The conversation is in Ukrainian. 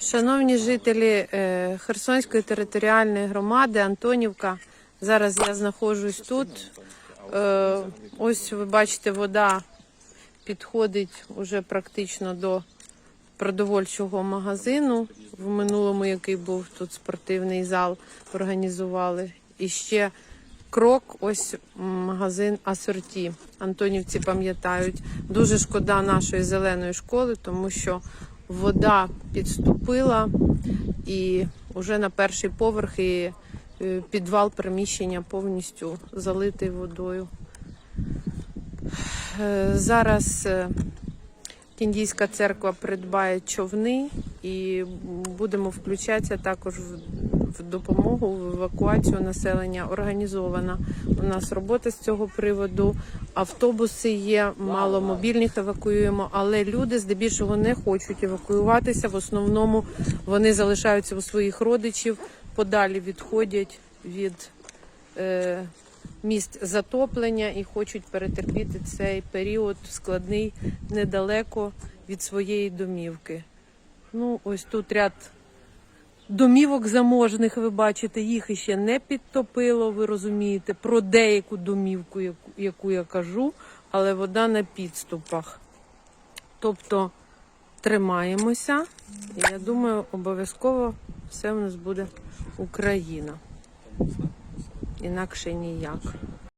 Шановні жителі е, Херсонської територіальної громади Антонівка, зараз я знаходжусь тут. Е, Ось ви бачите, вода підходить уже практично до продовольчого магазину. В минулому, який був тут спортивний зал, організували. І ще крок, ось магазин Асорті. Антонівці пам'ятають. Дуже шкода нашої зеленої школи, тому що вода підступила і вже на перший поверх і е, підвал приміщення повністю залитий водою. Е, Зараз Індійська Кіндійська церква придбає човни і будемо включатися також в, в допомогу в евакуацію населення. Організована у нас робота з цього приводу. Автобуси є, мало мобільних евакуюємо, але люди здебільшого не хочуть евакуюватися. В основному вони залишаються у своїх родичів, подалі відходять від е, місць затоплення і хочуть перетерпіти цей період складний недалеко від своєї домівки. Ну, ось тут ряд домівок заможних, ви бачите, їх іще не підтопило, ви розумієте, про деяку домівку, яку, яку я кажу, але вода на підступах. Тобто тримаємося, і я думаю, обов'язково все в нас буде Україна інакше ніяк.